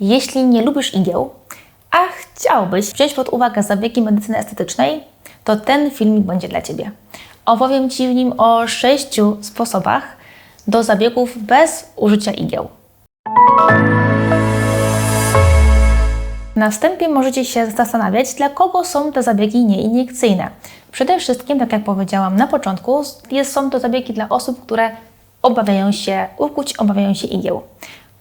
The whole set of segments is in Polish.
Jeśli nie lubisz igieł, a chciałbyś wziąć pod uwagę zabiegi medycyny estetycznej, to ten filmik będzie dla Ciebie. Opowiem Ci w nim o sześciu sposobach do zabiegów bez użycia igieł. Na wstępie możecie się zastanawiać, dla kogo są te zabiegi nieiniekcyjne. Przede wszystkim, tak jak powiedziałam na początku, jest, są to zabiegi dla osób, które obawiają się ukuć, obawiają się igieł.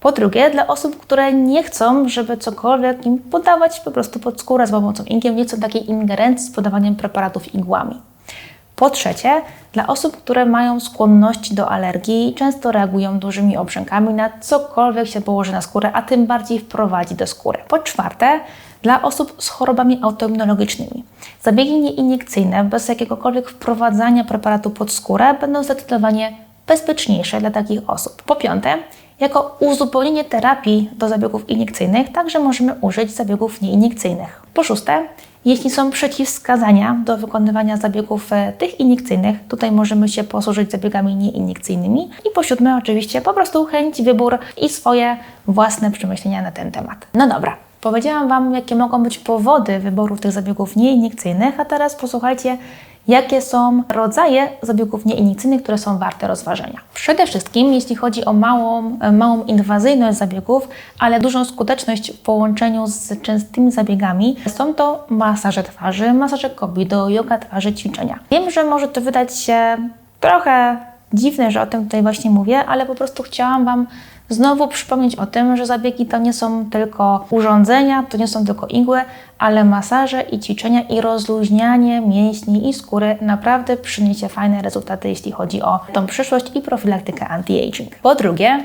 Po drugie, dla osób, które nie chcą, żeby cokolwiek im podawać po prostu pod skórę z pomocą igieł, nie chcą takiej ingerencji z podawaniem preparatów igłami. Po trzecie, dla osób, które mają skłonność do alergii i często reagują dużymi obrzękami na cokolwiek się położy na skórę, a tym bardziej wprowadzi do skóry. Po czwarte, dla osób z chorobami autoimmunologicznymi. Zabiegi nieiniekcyjne bez jakiegokolwiek wprowadzania preparatu pod skórę będą zdecydowanie bezpieczniejsze dla takich osób. Po piąte, jako uzupełnienie terapii do zabiegów iniekcyjnych także możemy użyć zabiegów nieiniekcyjnych. Po szóste, jeśli są przeciwwskazania do wykonywania zabiegów e, tych iniekcyjnych, tutaj możemy się posłużyć zabiegami nieiniekcyjnymi. I po siódme, oczywiście, po prostu chęć, wybór i swoje własne przemyślenia na ten temat. No dobra, powiedziałam Wam, jakie mogą być powody wyboru tych zabiegów nieiniekcyjnych, a teraz posłuchajcie, jakie są rodzaje zabiegów nieiniekcyjnych, które są warte rozważenia. Przede wszystkim, jeśli chodzi o małą, małą inwazyjność zabiegów, ale dużą skuteczność w połączeniu z częstymi zabiegami, są to masaże twarzy, masaże kobido, yoga twarzy, ćwiczenia. Wiem, że może to wydać się trochę dziwne, że o tym tutaj właśnie mówię, ale po prostu chciałam Wam znowu przypomnieć o tym, że zabiegi to nie są tylko urządzenia, to nie są tylko igły, ale masaże i ćwiczenia i rozluźnianie mięśni i skóry naprawdę przyniesie fajne rezultaty, jeśli chodzi o tą przyszłość i profilaktykę anti-aging. Po drugie,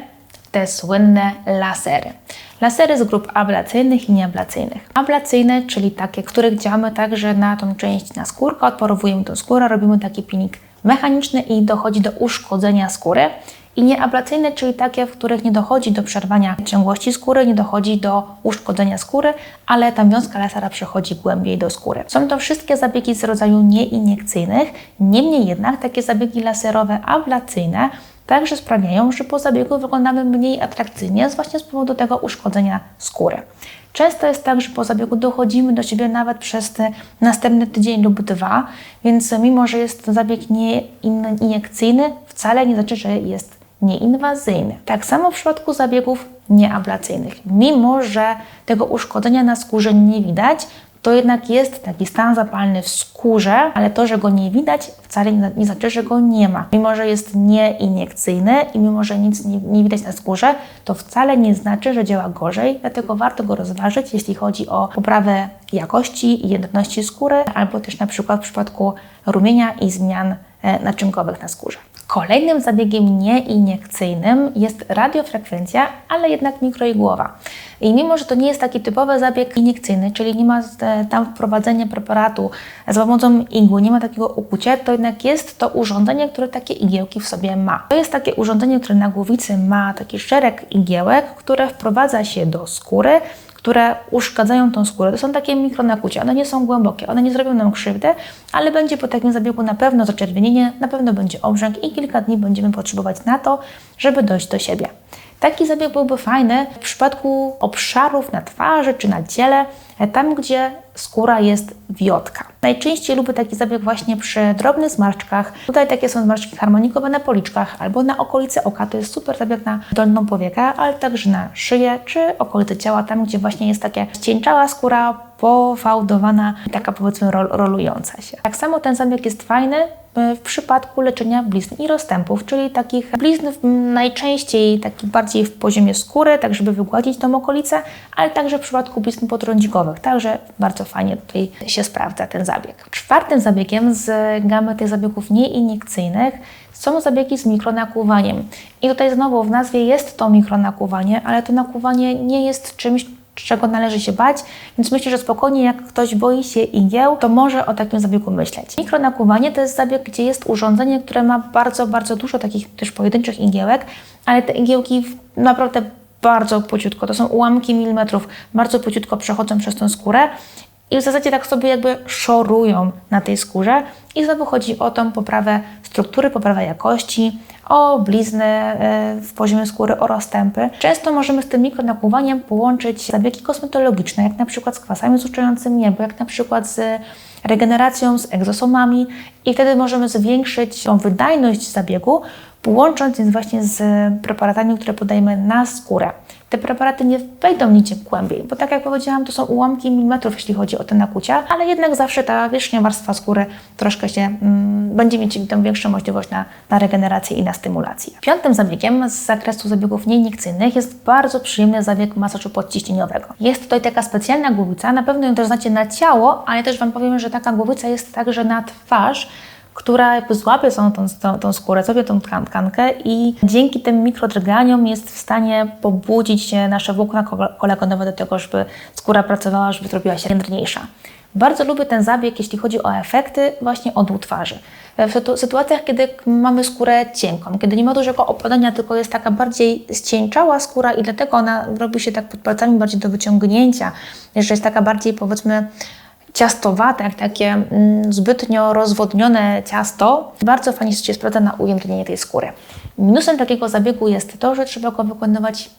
te słynne lasery. Lasery z grup ablacyjnych i nieablacyjnych. Ablacyjne, czyli takie, których działamy także na tą część na skórkę, odparowujemy tą skórę, robimy taki pinik mechaniczny i dochodzi do uszkodzenia skóry i nieablacyjne, czyli takie, w których nie dochodzi do przerwania ciągłości skóry, nie dochodzi do uszkodzenia skóry, ale ta wiązka lasera przechodzi głębiej do skóry. Są to wszystkie zabiegi z rodzaju nieiniekcyjnych, niemniej jednak takie zabiegi laserowe ablacyjne także sprawiają, że po zabiegu wyglądamy mniej atrakcyjnie właśnie z powodu tego uszkodzenia skóry. Często jest tak, że po zabiegu dochodzimy do siebie nawet przez następny tydzień lub dwa, więc mimo, że jest to zabieg nieiniekcyjny, wcale nie znaczy, że jest nieinwazyjny. Tak samo w przypadku zabiegów nieablacyjnych. Mimo, że tego uszkodzenia na skórze nie widać, to jednak jest taki stan zapalny w skórze, ale to, że go nie widać, wcale nie znaczy, że go nie ma. Mimo, że jest nieiniekcyjny i mimo, że nic nie, nie, widać na skórze, to wcale nie znaczy, że działa gorzej, dlatego warto go rozważyć, jeśli chodzi o poprawę jakości i jędrności skóry, albo też na przykład w przypadku rumienia i zmian e, naczynkowych na skórze. Kolejnym zabiegiem nieiniekcyjnym jest radiofrekwencja, ale jednak mikroigłowa. I mimo, że to nie jest taki typowy zabieg iniekcyjny, czyli nie ma e, tam wprowadzenia preparatu z pomocą igły, nie ma takiego ukucia, to jednak jest to urządzenie, które takie igiełki w sobie ma. To jest takie urządzenie, które na głowicy ma taki szereg igiełek, które wprowadza się do skóry, które uszkadzają tą skórę. To są takie mikronakucia, one nie są głębokie, one nie zrobią nam krzywdy, ale będzie po takim zabiegu na pewno zaczerwienienie, na pewno będzie obrzęk i kilka dni będziemy potrzebować na to, żeby dojść do siebie. Taki zabieg byłby fajny w przypadku obszarów na twarzy czy na ciele, tam gdzie skóra jest wiotka. Najczęściej lubię taki zabieg właśnie przy drobnych zmarszczkach. Tutaj takie są zmarszczki harmonikowe na policzkach albo na okolicy oka. To jest super zabieg na dolną powiekę, ale także na szyję czy okolice ciała, tam gdzie właśnie jest takie ścięczała skóra, pofałdowana, taka powiedzmy rolująca się. Tak samo ten zabieg jest fajny w przypadku leczenia blizn i rozstępów, czyli takich blizn najczęściej takich bardziej w poziomie skóry, tak żeby wygładzić tą okolicę, ale także w przypadku blizn podrądzikowych, także bardzo fajnie tutaj się sprawdza ten zabieg. Czwartym zabiegiem z gamy tych zabiegów nieiniekcyjnych są zabiegi z mikronakłuwaniem. I tutaj znowu w nazwie jest to mikronakłuwanie, ale to nakłuwanie nie jest czymś, czego należy się bać, więc myślę, że spokojnie jak ktoś boi się igieł, to może o takim zabiegu myśleć. Mikronakuwanie to jest zabieg, gdzie jest urządzenie, które ma bardzo, bardzo dużo takich też pojedynczych igiełek, ale te igiełki naprawdę bardzo pociutko, to są ułamki milimetrów, bardzo pociutko przechodzą przez tą skórę i w zasadzie tak sobie jakby szorują na tej skórze i znowu chodzi o tą poprawę struktury, poprawę jakości o blizny e, w poziomie skóry, o rozstępy. Często możemy z tym mikronakłuwaniem połączyć zabiegi kosmetologiczne, jak na przykład z kwasami złuszczającymi, albo jak na przykład z regeneracją, z egzosomami i wtedy możemy zwiększyć tą wydajność zabiegu, łącząc je właśnie z preparatami, które podajemy na skórę. Te preparaty nie wejdą nigdzie głębiej, bo tak jak powiedziałam, to są ułamki milimetrów, jeśli chodzi o te nakucia, ale jednak zawsze ta wierzchnia warstwa skóry troszkę się mm, będzie mieć tą większą możliwość na, na regenerację i na stymulację. Piątym zabiegiem z zakresu zabiegów nieiniekcyjnych jest bardzo przyjemny zabieg masażu podciśnieniowego. Jest tutaj taka specjalna głowica, na pewno ją też znacie na ciało, ale też Wam powiem, że taka głowica jest także na twarz, jakby złapie tą, tą, tą, skórę, sobie tą tkan- tkankę i dzięki tym mikrodrganiom jest w stanie pobudzić nasze włókna kol- kolagonowe do tego, żeby skóra pracowała, żeby zrobiła się jędrniejsza. Bardzo lubię ten zabieg, jeśli chodzi o efekty właśnie odłu twarzy. W sytu- sytuacjach, kiedy mamy skórę cienką, kiedy nie ma dużego opadania, tylko jest taka bardziej ścieńczała skóra i dlatego ona robi się tak pod palcami bardziej do wyciągnięcia, że jest taka bardziej powiedzmy ciastowate, jak takie mm, zbytnio rozwodnione ciasto, bardzo fajnie się sprawdza na ujędrnienie tej skóry. Minusem takiego zabiegu jest to, że trzeba go wykonywać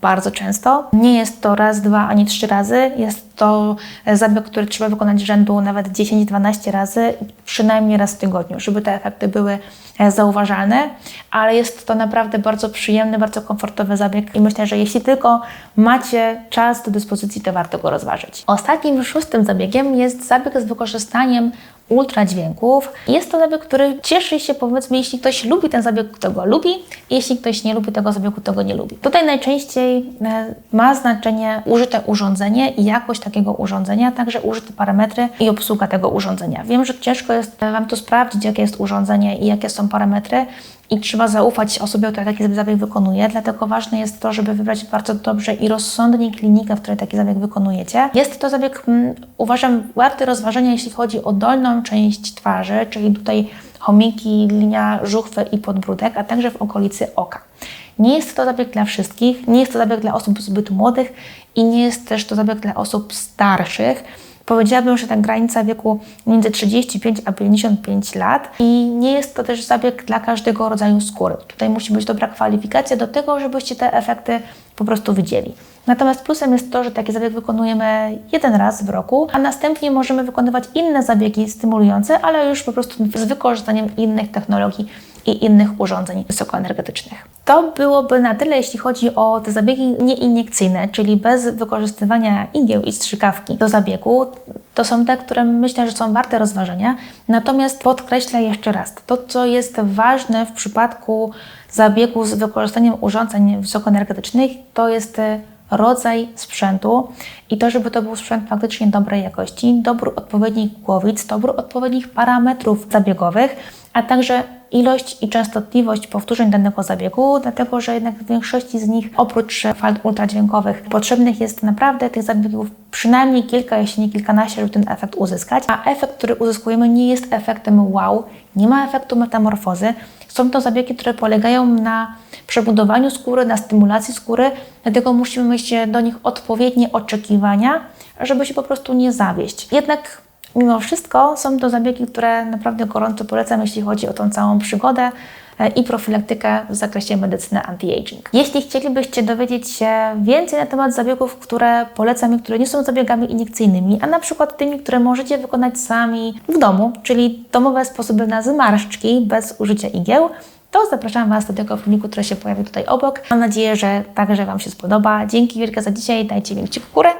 bardzo często. Nie jest to raz, dwa, ani trzy razy. Jest to zabieg, który trzeba wykonać rzędu nawet 10-12 razy, przynajmniej raz w tygodniu, żeby te efekty były e, zauważalne, ale jest to naprawdę bardzo przyjemny, bardzo komfortowy zabieg i myślę, że jeśli tylko macie czas do dyspozycji, to warto go rozważyć. Ostatnim, szóstym zabiegiem jest zabieg z wykorzystaniem ultradźwięków. Jest to zabieg, który cieszy się, powiedzmy, jeśli ktoś lubi ten zabieg, to go lubi, jeśli ktoś nie lubi tego zabiegu, to go nie lubi. Tutaj najczęściej e, ma znaczenie użyte urządzenie i jakość takiego urządzenia, także użyte parametry i obsługa tego urządzenia. Wiem, że ciężko jest e, Wam to sprawdzić, jakie jest urządzenie i jakie są parametry, i trzeba zaufać osobie, która taki zabieg wykonuje. Dlatego ważne jest to, żeby wybrać bardzo dobrze i rozsądnie klinikę, w której taki zabieg wykonujecie. Jest to zabieg, mm, uważam, warty rozważenia, jeśli chodzi o dolną część twarzy, czyli tutaj chomiki, linia żuchwy i podbródek, a także w okolicy oka. Nie jest to zabieg dla wszystkich, nie jest to zabieg dla osób zbyt młodych i nie jest też to zabieg dla osób starszych. Powiedziałabym, że ta granica wieku między 35 a 55 lat i nie jest to też zabieg dla każdego rodzaju skóry. Tutaj musi być dobra kwalifikacja do tego, żebyście te efekty po prostu widzieli. Natomiast plusem jest to, że taki zabieg wykonujemy jeden raz w roku, a następnie możemy wykonywać inne zabiegi stymulujące, ale już po prostu z wykorzystaniem innych technologii i innych urządzeń wysokoenergetycznych. To byłoby na tyle, jeśli chodzi o te zabiegi nieiniekcyjne, czyli bez wykorzystywania igieł i strzykawki do zabiegu. To są te, które myślę, że są warte rozważenia. Natomiast podkreślę jeszcze raz, to co jest ważne w przypadku zabiegu z wykorzystaniem urządzeń wysokoenergetycznych, to jest rodzaj sprzętu i to, żeby to był sprzęt faktycznie dobrej jakości, dobór odpowiednich głowic, dobór odpowiednich parametrów zabiegowych, a także ilość i częstotliwość powtórzeń danego zabiegu, dlatego że jednak w większości z nich, oprócz fal ultradźwiękowych, potrzebnych jest naprawdę tych zabiegów przynajmniej kilka, jeśli nie kilkanaście, żeby ten efekt uzyskać. A efekt, który uzyskujemy, nie jest efektem wow, nie ma efektu metamorfozy. Są to zabiegi, które polegają na przebudowaniu skóry, na stymulacji skóry, dlatego musimy mieć do nich odpowiednie oczekiwania, żeby się po prostu nie zawieść. Jednak mimo wszystko są to zabiegi, które naprawdę gorąco polecam, jeśli chodzi o tą całą przygodę e, i profilaktykę w zakresie medycyny anti-aging. Jeśli chcielibyście dowiedzieć się więcej na temat zabiegów, które polecam i które nie są zabiegami iniekcyjnymi, a na przykład tymi, które możecie wykonać sami w domu, czyli domowe sposoby na zmarszczki bez użycia igieł, to zapraszam Was do tego filmiku, który się pojawi tutaj obok. Mam nadzieję, że także Wam się spodoba. Dzięki wielkie za dzisiaj, dajcie mi w górę